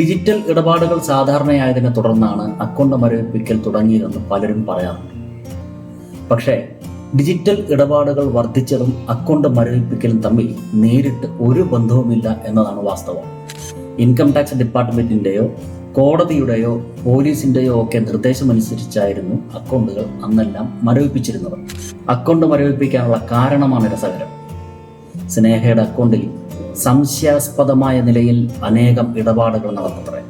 Digital ഇടപാടുകൾ സാധാരണയായതിനെ തുടർന്നാണ് account മരവിപ്പിക്കൽ തുടങ്ങിയതെന്ന് പലരും പറയാറുണ്ട്. പക്ഷേ ഡിജിറ്റൽ ഇടപാടുകൾ വർദ്ധിച്ചതും അക്കൗണ്ട് മരവിപ്പിക്കലും തമ്മിൽ നേരിട്ട് ഒരു ബന്ധവുമില്ല എന്നതാണ് വാസ്തവം. ഇൻകം ടാക്സ് ഡിപ്പാർട്ട്മെന്റിന്റെയോ കോടതിയുടെയോ പോലീസിന്റെയോ ഒക്കെ നിർദ്ദേശമനുസരിച്ചായിരുന്നു അക്കൗണ്ടുകൾ അന്നെല്ലാം മരവിപ്പിച്ചിരുന്നത് അക്കൗണ്ട് മരവിപ്പിക്കാനുള്ള കാരണമാണ് രസകരം. സ്നേഹയുടെ അക്കൗണ്ടിൽ സംശയാസ്പദമായ നിലയിൽ അനേകം ഇടപാടുകൾ നടന്നത്രേ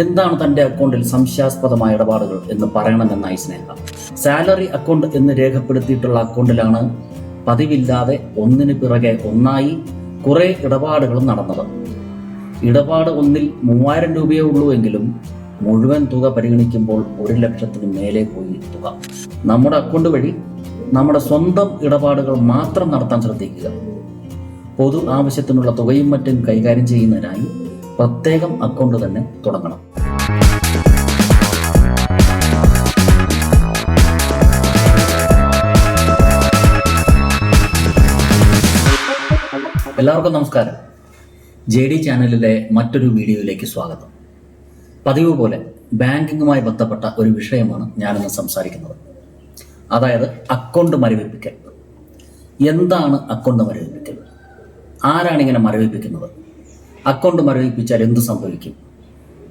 എന്താണ് തന്റെ അക്കൗണ്ടിൽ സംശയാസ്പദമായ ഇടപാടുകൾ എന്ന് പറയണമെന്നായി സ്നേഹ. സാലറി അക്കൗണ്ട് എന്ന് രേഖപ്പെടുത്തിയിട്ടുള്ള അക്കൗണ്ടിലാണ് പതിവില്ലാതെ ഒന്നിന് പിറകെ ഒന്നായി കുറെ ഇടപാടുകളും നടന്നത്. ഇടപാട് ഒന്നിൽ മൂവായിരം രൂപയേ ഉള്ളൂ എങ്കിലും മുഴുവൻ തുക പരിഗണിക്കുമ്പോൾ ഒരു ലക്ഷത്തിന് മേലെ പോയി തുക. നമ്മുടെ അക്കൗണ്ട് വഴി നമ്മുടെ സ്വന്തം ഇടപാടുകൾ മാത്രം നടത്താൻ ശ്രദ്ധിക്കുക. പൊതു ആവശ്യത്തിനുള്ള തുകയും മറ്റും കൈകാര്യം ചെയ്യുന്നതിനായി പ്രത്യേകം അക്കൗണ്ട് തന്നെ തുടങ്ങണം. എല്ലാവർക്കും നമസ്കാരം. ജെ ഡി ചാനലിലെ മറ്റൊരു വീഡിയോയിലേക്ക് സ്വാഗതം. പതിവ് പോലെ ബാങ്കിങ്ങുമായി ബന്ധപ്പെട്ട ഒരു വിഷയമാണ് ഞാനിന്ന് സംസാരിക്കുന്നത്. അതായത് അക്കൗണ്ട് മരവിപ്പിക്കൽ. എന്താണ് അക്കൗണ്ട് മരവിപ്പിക്കൽ? ആരാണ് ഇങ്ങനെ മരവിപ്പിക്കുന്നത്? അക്കൗണ്ട് മരവിപ്പിച്ചാൽ എന്തു സംഭവിക്കും?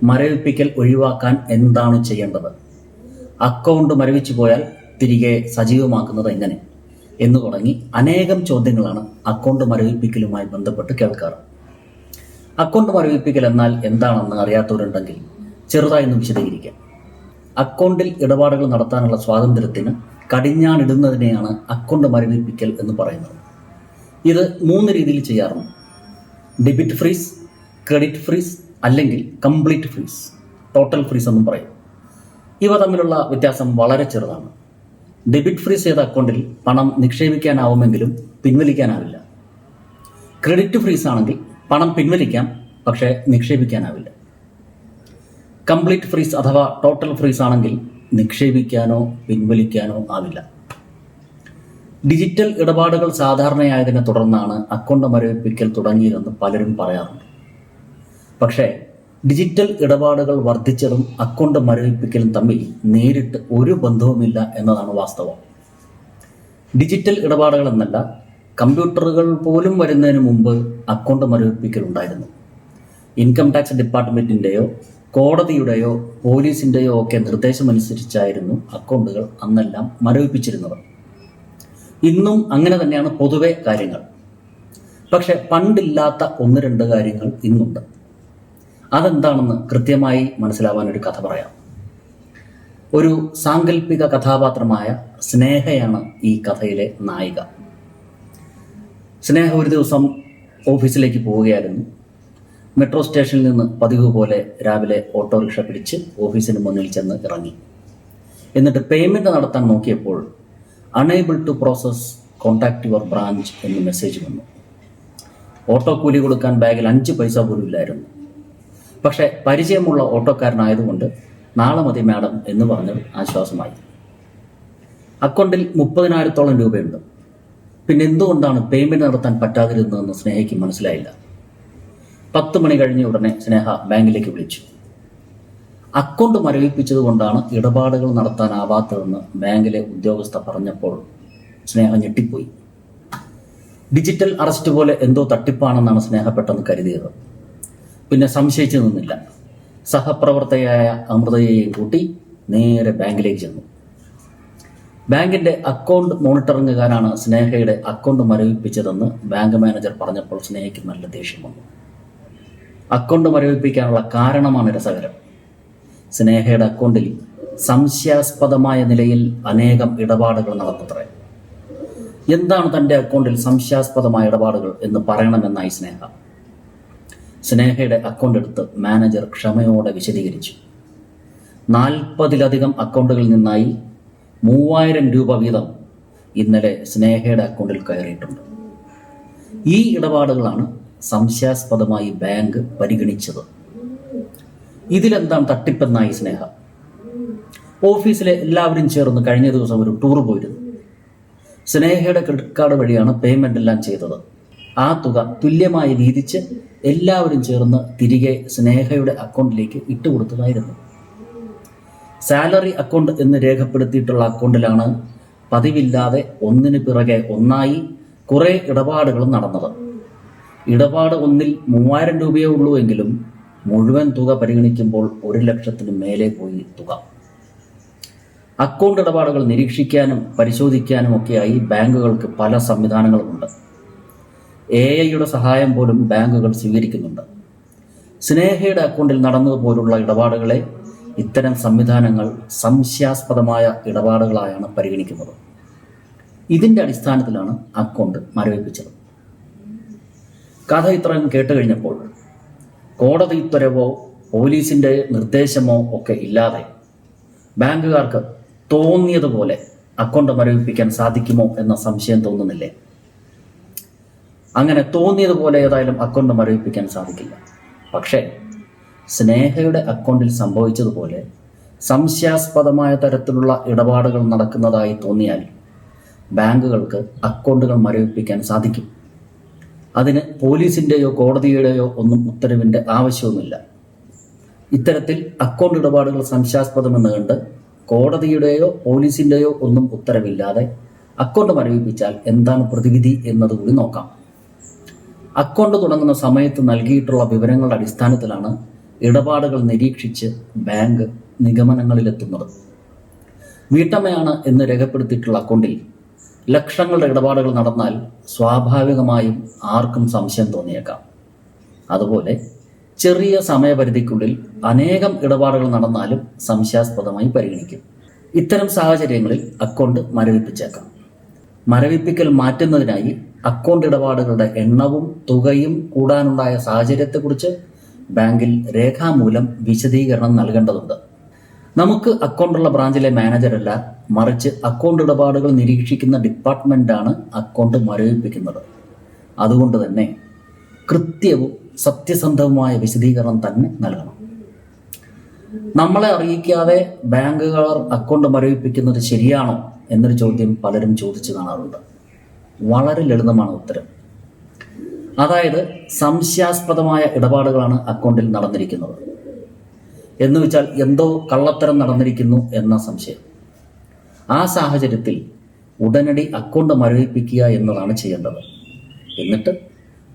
മരവിപ്പിക്കൽ ഒഴിവാക്കാൻ എന്താണ് ചെയ്യേണ്ടത്? അക്കൗണ്ട് മരവിച്ചു പോയാൽ തിരികെ സജീവമാക്കുന്നത് എങ്ങനെ? എന്ന് തുടങ്ങി അനേകം ചോദ്യങ്ങളാണ് അക്കൗണ്ട് മരവിപ്പിക്കലുമായി ബന്ധപ്പെട്ട് കേൾക്കാറ്. അക്കൗണ്ട് മരവിപ്പിക്കൽ എന്നാൽ എന്താണെന്ന് അറിയാത്തവരുണ്ടെങ്കിൽ ചെറുതായി ഒന്ന് വിശദീകരിക്കാം. അക്കൗണ്ടിൽ ഇടപാടുകൾ നടത്താനുള്ള സ്വാതന്ത്ര്യത്തിന് കടിഞ്ഞാണിടുന്നതിനെയാണ് അക്കൗണ്ട് മരവിപ്പിക്കൽ എന്ന് പറയുന്നത്. ഇത് മൂന്ന് രീതിയിൽ ചെയ്യാറുണ്ട്. ഡെബിറ്റ് ഫ്രീസ് ക്രെഡിറ്റ് ഫ്രീസ് അല്ലെങ്കിൽ കംപ്ലീറ്റ് ഫ്രീസ് ടോട്ടൽ ഫ്രീസ് എന്നും പറയും. ഇവ തമ്മിലുള്ള വ്യത്യാസം വളരെ ചെറുതാണ്. ഡെബിറ്റ് ഫ്രീസ് ചെയ്ത അക്കൗണ്ടിൽ പണം നിക്ഷേപിക്കാനാവുമെങ്കിലും പിൻവലിക്കാനാവില്ല. ക്രെഡിറ്റ് ഫ്രീസ് ആണെങ്കിൽ പണം പിൻവലിക്കാം പക്ഷേ നിക്ഷേപിക്കാനാവില്ല. കംപ്ലീറ്റ് ഫ്രീസ് അഥവാ ടോട്ടൽ ഫ്രീസ് ആണെങ്കിൽ നിക്ഷേപിക്കാനോ പിൻവലിക്കാനോ ആവില്ല. ഡിജിറ്റൽ ഇടപാടുകൾ സാധാരണയായതിനെ തുടർന്നാണ് അക്കൗണ്ട് മരവിപ്പിക്കൽ തുടങ്ങിയതെന്ന് പലരും പറയാറുണ്ട്. പക്ഷേ ഡിജിറ്റൽ ഇടപാടുകൾ വർദ്ധിച്ചതും അക്കൗണ്ട് മരവിപ്പിക്കലും തമ്മിൽ നേരിട്ട് ഒരു ബന്ധവുമില്ല എന്നതാണ് വാസ്തവം. ഡിജിറ്റൽ ഇടപാടുകൾ എന്നല്ല കമ്പ്യൂട്ടറുകൾ പോലും വരുന്നതിന് മുമ്പ് അക്കൗണ്ട് മരവിപ്പിക്കൽ ഉണ്ടായിരുന്നു. ഇൻകം ടാക്സ് ഡിപ്പാർട്ട്മെന്റിന്റെയോ കോടതിയുടെയോ പോലീസിന്റെയോ ഒക്കെ നിർദ്ദേശമനുസരിച്ചായിരുന്നു അക്കൗണ്ടുകൾ അന്നെല്ലാം മരവിപ്പിച്ചിരുന്നത്. ഇന്നും അങ്ങനെ തന്നെയാണ് പൊതുവെ കാര്യങ്ങൾ. പക്ഷെ പണ്ടില്ലാത്ത ഒന്ന് രണ്ട് കാര്യങ്ങൾ ഇന്നുണ്ട്. അതെന്താണെന്ന് കൃത്യമായി മനസ്സിലാവാൻ ഒരു കഥ പറയാം. ഒരു സാങ്കല്പിക കഥാപാത്രമായ സ്നേഹയാണ് ഈ കഥയിലെ നായിക. സ്നേഹ ഒരു ദിവസം ഓഫീസിലേക്ക് പോവുകയായിരുന്നു. മെട്രോ സ്റ്റേഷനിൽ നിന്ന് പതിവ് പോലെ രാവിലെ ഓട്ടോറിക്ഷ പിടിച്ച് ഓഫീസിന് മുന്നിൽ ചെന്ന് ഇറങ്ങി. എന്നിട്ട് പേയ്മെന്റ് നടത്താൻ നോക്കിയപ്പോൾ unable to process contact your branch എന്ന് മെസ്സേജ് വന്നു. ഓട്ടോ കൂലി കൊടുക്കാൻ ബാഗിൽ അഞ്ച് പൈസ പോലും ഇല്ലായിരുന്നു. പക്ഷേ പരിചയമുള്ള ഓട്ടോക്കാരനായതുകൊണ്ട് നാളെ മതി മാഡം എന്ന് പറഞ്ഞത് ആശ്വാസമായി. അക്കൗണ്ടിൽ മുപ്പതിനായിരത്തോളം രൂപയുണ്ട്. പിന്നെ എന്തുകൊണ്ടാണ് പേയ്മെന്റ് നടത്താൻ പറ്റാതിരുന്നതെന്ന് സ്നേഹയ്ക്ക് മനസ്സിലായില്ല. പത്ത് മണി കഴിഞ്ഞ ഉടനെ സ്നേഹ ബാങ്കിലേക്ക് വിളിച്ചു. അക്കൗണ്ട് മരവിപ്പിച്ചത് കൊണ്ടാണ് ഇടപാടുകൾ നടത്താനാവാത്തതെന്ന് ബാങ്കിലെ ഉദ്യോഗസ്ഥ പറഞ്ഞപ്പോൾ സ്നേഹ ഞെട്ടിപ്പോയി. ഡിജിറ്റൽ അറസ്റ്റ് പോലെ എന്തോ തട്ടിപ്പാണെന്നാണ് സ്നേഹ പെട്ടെന്ന് കരുതിയത്. പിന്നെ സംശയിച്ചു നിന്നില്ല. സഹപ്രവർത്തകയായ അമൃതയെയും കൂട്ടി നേരെ ബാങ്കിലേക്ക് ചെന്നു. ബാങ്കിന്റെ അക്കൗണ്ട് മോണിറ്ററിംഗുകാരാണ് സ്നേഹയുടെ അക്കൗണ്ട് മരവിപ്പിച്ചതെന്ന് ബാങ്ക് മാനേജർ പറഞ്ഞപ്പോൾ സ്നേഹയ്ക്ക് നല്ല ദേഷ്യം വന്നു. അക്കൗണ്ട് മരവിപ്പിക്കാനുള്ള കാരണമാണ് രസകരം. സ്നേഹയുടെ അക്കൗണ്ടിൽ സംശയാസ്പദമായ നിലയിൽ അനേകം ഇടപാടുകൾ നടന്നത്രേ എന്താണ് തന്റെ അക്കൗണ്ടിൽ സംശയാസ്പദമായ ഇടപാടുകൾ എന്ന് പറയണമെന്നായി സ്നേഹ. സ്നേഹയുടെ അക്കൗണ്ട് എടുത്ത് മാനേജർ ക്ഷമയോടെ വിശദീകരിച്ചു. നാൽപ്പതിലധികം അക്കൗണ്ടുകളിൽ നിന്നായി മൂവായിരം രൂപ വീതം ഇന്നലെ സ്നേഹയുടെ അക്കൗണ്ടിൽ കയറിയിട്ടുണ്ട്. ഈ ഇടപാടുകളാണ് സംശയാസ്പദമായി ബാങ്ക് പരിഗണിച്ചത്. ഇതിലെന്താണ് തട്ടിപ്പെന്നായി സ്നേഹ? ഓഫീസിലെ എല്ലാവരും ചേർന്ന് കഴിഞ്ഞ ദിവസം ഒരു ടൂർ പോയിരുന്നു. സ്നേഹയുടെ ക്രെഡിറ്റ് കാർഡ് വഴിയാണ് പേയ്മെന്റ് എല്ലാം ചെയ്തത്. ആ തുക തുല്യമായി വീതിച്ച് എല്ലാവരും ചേർന്ന് തിരികെ സ്നേഹയുടെ അക്കൗണ്ടിലേക്ക് ഇട്ടുകൊടുത്തതായിരുന്നു. സാലറി അക്കൗണ്ട് എന്ന് രേഖപ്പെടുത്തിയിട്ടുള്ള അക്കൗണ്ടിലാണ് പതിവില്ലാതെ ഒന്നിന് പിറകെ ഒന്നായി കുറേ ഇടപാടുകൾ നടന്നത്. ഇടപാട് ഒന്നിൽ മൂവായിരം രൂപയേ ഉള്ളൂ എങ്കിലും മുഴുവൻ തുക പരിഗണിക്കുമ്പോൾ ഒരു ലക്ഷത്തിന് മേലെ പോയി തുക. അക്കൗണ്ട് ഇടപാടുകൾ നിരീക്ഷിക്കാനും പരിശോധിക്കാനും ഒക്കെയായി ബാങ്കുകൾക്ക് പല സംവിധാനങ്ങളുമുണ്ട്. എ ഐയുടെ സഹായം പോലും ബാങ്കുകൾ സ്വീകരിക്കുന്നുണ്ട്. സ്നേഹയുടെ അക്കൗണ്ടിൽ നടന്നതുപോലുള്ള ഇടപാടുകളെ ഇത്തരം സംവിധാനങ്ങൾ സംശയാസ്പദമായ ഇടപാടുകളായാണ് പരിഗണിക്കുന്നത്. ഇതിന്റെ അടിസ്ഥാനത്തിലാണ് അക്കൗണ്ട് മരവിപ്പിച്ചത്. കഥ ഇത്രയും കേട്ട് കഴിഞ്ഞപ്പോൾ കോടതി ഉത്തരവോ പോലീസിന്റെ നിർദ്ദേശമോ ഒക്കെ ഇല്ലാതെ ബാങ്കുകാർക്ക് തോന്നിയതുപോലെ അക്കൗണ്ട് മരവിപ്പിക്കാൻ സാധിക്കുമോ എന്ന സംശയം തോന്നുന്നില്ലേ? അങ്ങനെ തോന്നിയതുപോലെ ഏതായാലും അക്കൗണ്ട് മരവിപ്പിക്കാൻ സാധിക്കില്ല. പക്ഷേ സ്നേഹയുടെ അക്കൗണ്ടിൽ സംഭവിച്ചതുപോലെ സംശയാസ്പദമായ തരത്തിലുള്ള ഇടപാടുകൾ നടക്കുന്നതായി തോന്നിയാൽ ബാങ്കുകൾക്ക് അക്കൗണ്ടുകൾ മരവിപ്പിക്കാൻ സാധിക്കും. അതിന് പോലീസിന്റെയോ കോടതിയുടെയോ ഒന്നും ഉത്തരവിന്റെ ആവശ്യവുമില്ല. ഇത്തരത്തിൽ അക്കൗണ്ട് ഇടപാടുകൾ സംശയാസ്പദമെന്ന് കണ്ട് കോടതിയുടെയോ പോലീസിന്റെയോ ഒന്നും ഉത്തരവില്ലാതെ അക്കൗണ്ട് മരവിപ്പിച്ചാൽ എന്താണ് പ്രതിവിധി എന്നതുകൂടി നോക്കാം. അക്കൗണ്ട് തുടങ്ങുന്ന സമയത്ത് നൽകിയിട്ടുള്ള വിവരങ്ങളുടെ അടിസ്ഥാനത്തിലാണ് ഇടപാടുകൾ നിരീക്ഷിച്ച് ബാങ്ക് നിഗമനങ്ങളിലെത്തുന്നത്. വീട്ടമ്മയാണ് എന്ന് രേഖപ്പെടുത്തിയിട്ടുള്ള അക്കൗണ്ടിൽ ലക്ഷങ്ങളുടെ ഇടപാടുകൾ നടന്നാൽ സ്വാഭാവികമായും ആർക്കും സംശയം തോന്നിയേക്കാം. അതുപോലെ ചെറിയ സമയപരിധിക്കുള്ളിൽ അനേകം ഇടപാടുകൾ നടന്നാലും സംശയാസ്പദമായി പരിഗണിക്കും. ഇത്തരം സാഹചര്യങ്ങളിൽ അക്കൗണ്ട് മരവിപ്പിച്ചേക്കാം. മരവിപ്പിക്കൽ മാറ്റുന്നതിനായി അക്കൗണ്ട് ഇടപാടുകളുടെ എണ്ണവും തുകയും കൂടാനുണ്ടായ സാഹചര്യത്തെക്കുറിച്ച് ബാങ്കിൽ രേഖാമൂലം വിശദീകരണം നൽകേണ്ടതുണ്ട്. നമുക്ക് അക്കൗണ്ടുള്ള ബ്രാഞ്ചിലെ മാനേജരല്ല മറിച്ച് അക്കൗണ്ട് ഇടപാടുകൾ നിരീക്ഷിക്കുന്ന ഡിപ്പാർട്ട്മെന്റാണ് അക്കൗണ്ട് മരവിപ്പിക്കുന്നത്. അതുകൊണ്ട് തന്നെ കൃത്യവും സത്യസന്ധവുമായ വിശദീകരണം തന്നെ നൽകണം. നമ്മളെ അറിയിക്കാതെ ബാങ്കുകൾ അക്കൗണ്ട് മരവിപ്പിക്കുന്നത് ശരിയാണോ എന്നൊരു ചോദ്യം പലരും ചോദിച്ചു കാണാറുണ്ട്. വളരെ ലളിതമാണ് ഉത്തരം. അതായത് സംശയാസ്പദമായ ഇടപാടുകളാണ് അക്കൗണ്ടിൽ നടന്നിരിക്കുന്നത്. എന്ന് വെച്ചാൽ എന്തോ കള്ളത്തരം നടന്നിരിക്കുന്നു എന്ന സംശയം. ആ സാഹചര്യത്തിൽ ഉടനടി അക്കൗണ്ട് മരവിപ്പിക്കുക എന്നതാണ് ചെയ്യേണ്ടത്. എന്നിട്ട്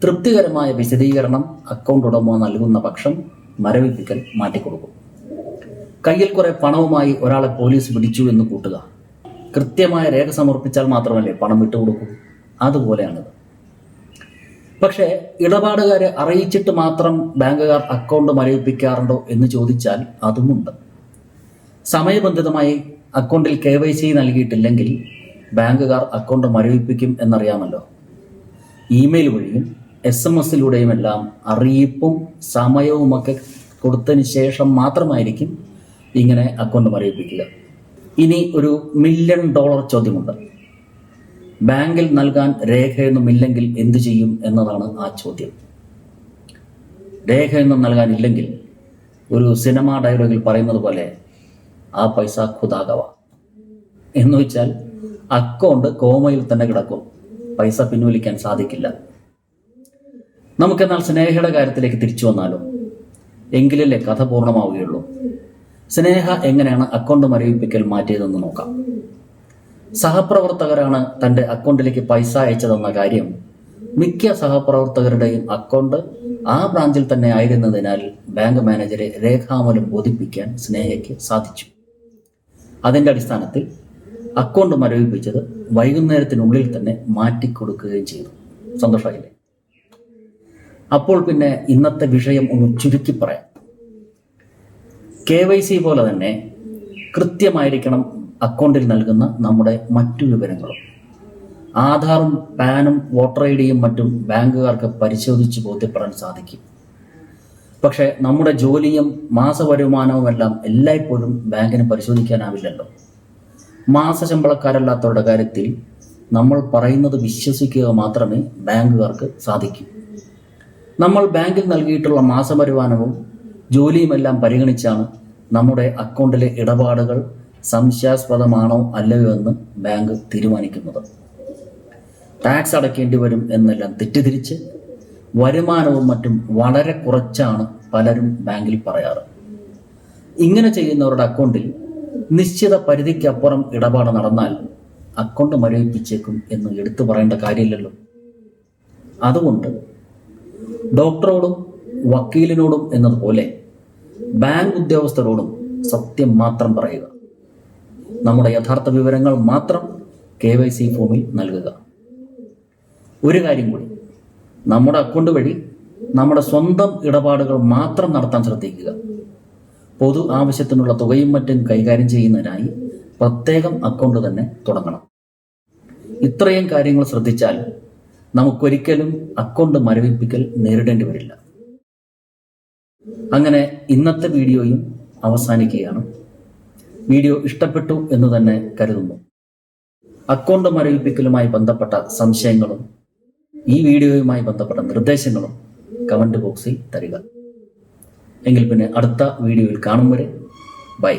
തൃപ്തികരമായ വിശദീകരണം അക്കൗണ്ട് ഉടമ നൽകുന്ന പക്ഷം മരവിപ്പിക്കൽ മാറ്റിക്കൊടുക്കും. കയ്യിൽ കുറെ പണവുമായി ഒരാളെ പോലീസ് പിടിച്ചു എന്ന് കൂട്ടുക. കൃത്യമായ രേഖ സമർപ്പിച്ചാൽ മാത്രമല്ലേ പണം വിട്ടുകൊടുക്കൂ? അതുപോലെയാണിത്. പക്ഷേ ഇടപാടുകാരെ അറിയിച്ചിട്ട് മാത്രം ബാങ്കുകാർ അക്കൗണ്ട് മരവിപ്പിക്കാറുണ്ടോ എന്ന് ചോദിച്ചാൽ അതുമുണ്ട്. സമയബന്ധിതമായി അക്കൗണ്ടിൽ കെ വൈ സി നൽകിയിട്ടില്ലെങ്കിൽ ബാങ്കുകാർ അക്കൗണ്ട് മരവിപ്പിക്കും എന്നറിയാമല്ലോ. ഇമെയിൽ വഴിയും എസ് എം എസിലൂടെയും എല്ലാം അറിയിപ്പും സമയവുമൊക്കെ കൊടുത്തതിന് ശേഷം മാത്രമായിരിക്കും ഇങ്ങനെ അക്കൗണ്ട് മരവിപ്പിക്കുക. ഇനി ഒരു മില്യൺ ഡോളർ ചോദ്യമുണ്ട്. ബാങ്കിൽ നൽകാൻ രേഖയൊന്നുമില്ലെങ്കിൽ എന്തു ചെയ്യും എന്നതാണ് ആ ചോദ്യം. രേഖയൊന്നും നൽകാനില്ലെങ്കിൽ ഒരു സിനിമ ഡയലോഗിൽ പറയുന്നത് പോലെ ആ പൈസ ഖുദാകവ എന്ന് വെച്ചാൽ അക്കൗണ്ട് കോമയിൽ തന്നെ കിടക്കും. പൈസ പിൻവലിക്കാൻ സാധിക്കില്ല. നമുക്കെന്നാൽ സ്നേഹയുടെ കാര്യത്തിലേക്ക് തിരിച്ചു വന്നാലോ? എങ്കിലല്ലേ കഥ പൂർണമാവുകയുള്ളൂ. സ്നേഹ എങ്ങനെയാണ് അക്കൗണ്ട് മരവിപ്പിക്കൽ മാറ്റിയതെന്ന് നോക്കാം. സഹപ്രവർത്തകരാണ് തന്റെ അക്കൗണ്ടിലേക്ക് പൈസ അയച്ചതെന്ന കാര്യം മിക്ക സഹപ്രവർത്തകരുടെയും അക്കൗണ്ട് ആ ബ്രാഞ്ചിൽ തന്നെ ആയിരുന്നതിനാൽ ബാങ്ക് മാനേജരെ രേഖാമൂലം ബോധിപ്പിക്കാൻ സ്നേഹയ്ക്ക് സാധിച്ചു. അതിന്റെ അടിസ്ഥാനത്തിൽ അക്കൗണ്ട് മരവിപ്പിച്ചത് വൈകുന്നേരത്തിനുള്ളിൽ തന്നെ മാറ്റിക്കൊടുക്കുകയും ചെയ്തു. സന്തോഷമായില്ലേ? അപ്പോൾ പിന്നെ ഇന്നത്തെ വിഷയം ഒന്ന് ചുരുക്കി പറയാം. കെ വൈ സി പോലെ തന്നെ കൃത്യമായിരിക്കണം അക്കൗണ്ടിൽ നൽകുന്ന നമ്മുടെ മറ്റു വിവരങ്ങളും. ആധാറും പാനും വോട്ടർ ഐ ഡിയും മറ്റും ബാങ്കുകാർക്ക് പരിശോധിച്ച് ബോധ്യപ്പെടാൻ സാധിക്കും. പക്ഷേ നമ്മുടെ ജോലിയും മാസ വരുമാനവും മാസവരുമാനവുമെല്ലാം എല്ലായ്പ്പോഴും ബാങ്കിന് പരിശോധിക്കാനാവില്ലല്ലോ. മാസശമ്പളക്കാരല്ലാത്തവരുടെ കാര്യത്തിൽ നമ്മൾ പറയുന്നത് വിശ്വസിക്കുക മാത്രമേ ബാങ്കുകാർക്ക് സാധിക്കൂ. നമ്മൾ ബാങ്കിൽ നൽകിയിട്ടുള്ള മാസവരുമാനവും ജോലിയുമെല്ലാം പരിഗണിച്ചാണ് നമ്മുടെ അക്കൗണ്ടിലെ ഇടപാടുകൾ സംശയാസ്പദമാണോ അല്ലയോ എന്ന് ബാങ്ക് തീരുമാനിക്കുന്നത്. ടാക്സ് അടയ്ക്കേണ്ടി വരും എന്നെല്ലാം തെറ്റിദ്ധരിച്ച് വരുമാനവും മറ്റും വളരെ കുറച്ചാണ് പലരും ബാങ്കിൽ പറയാറ്. ഇങ്ങനെ ചെയ്യുന്നവരുടെ അക്കൗണ്ടിൽ നിശ്ചിത പരിധിക്കപ്പുറം ഇടപാട് നടന്നാൽ അക്കൗണ്ട് മരവിപ്പിച്ചേക്കും എന്ന് എടുത്തു പറയേണ്ട കാര്യമില്ലല്ലോ. അതുകൊണ്ട് ഡോക്ടറോടും വക്കീലിനോടും എന്നതുപോലെ ബാങ്ക് ഉദ്യോഗസ്ഥരോടും സത്യം മാത്രം പറയുക. നമ്മുടെ യഥാർത്ഥ വിവരങ്ങൾ മാത്രം കെ വൈ സി ഫോമിൽ നൽകുക. ഒരു കാര്യം കൂടി. നമ്മുടെ അക്കൗണ്ട് വഴി നമ്മുടെ സ്വന്തം ഇടപാടുകൾ മാത്രം നടത്താൻ ശ്രദ്ധിക്കുക. പൊതു ആവശ്യത്തിനുള്ള തുകയും മറ്റും കൈകാര്യം ചെയ്യുന്നതിനായി പ്രത്യേകം അക്കൗണ്ട് തന്നെ തുടങ്ങണം. ഇത്രയും കാര്യങ്ങൾ ശ്രദ്ധിച്ചാൽ നമുക്കൊരിക്കലും അക്കൗണ്ട് മരവിപ്പിക്കൽ നേരിടേണ്ടി വരില്ല. അങ്ങനെ ഇന്നത്തെ വീഡിയോയും അവസാനിക്കുകയാണ്. വീഡിയോ ഇഷ്ടപ്പെട്ടു എന്ന് തന്നെ കരുതുന്നു. അക്കൗണ്ട് മരവിപ്പിക്കലുമായി ബന്ധപ്പെട്ട സംശയങ്ങളും ഈ വീഡിയോയുമായി ബന്ധപ്പെട്ട നിർദ്ദേശങ്ങളും കമന്റ് ബോക്സിൽ തരിക. എങ്കിൽ പിന്നെ അടുത്ത വീഡിയോയിൽ കാണും വരെ. ബൈ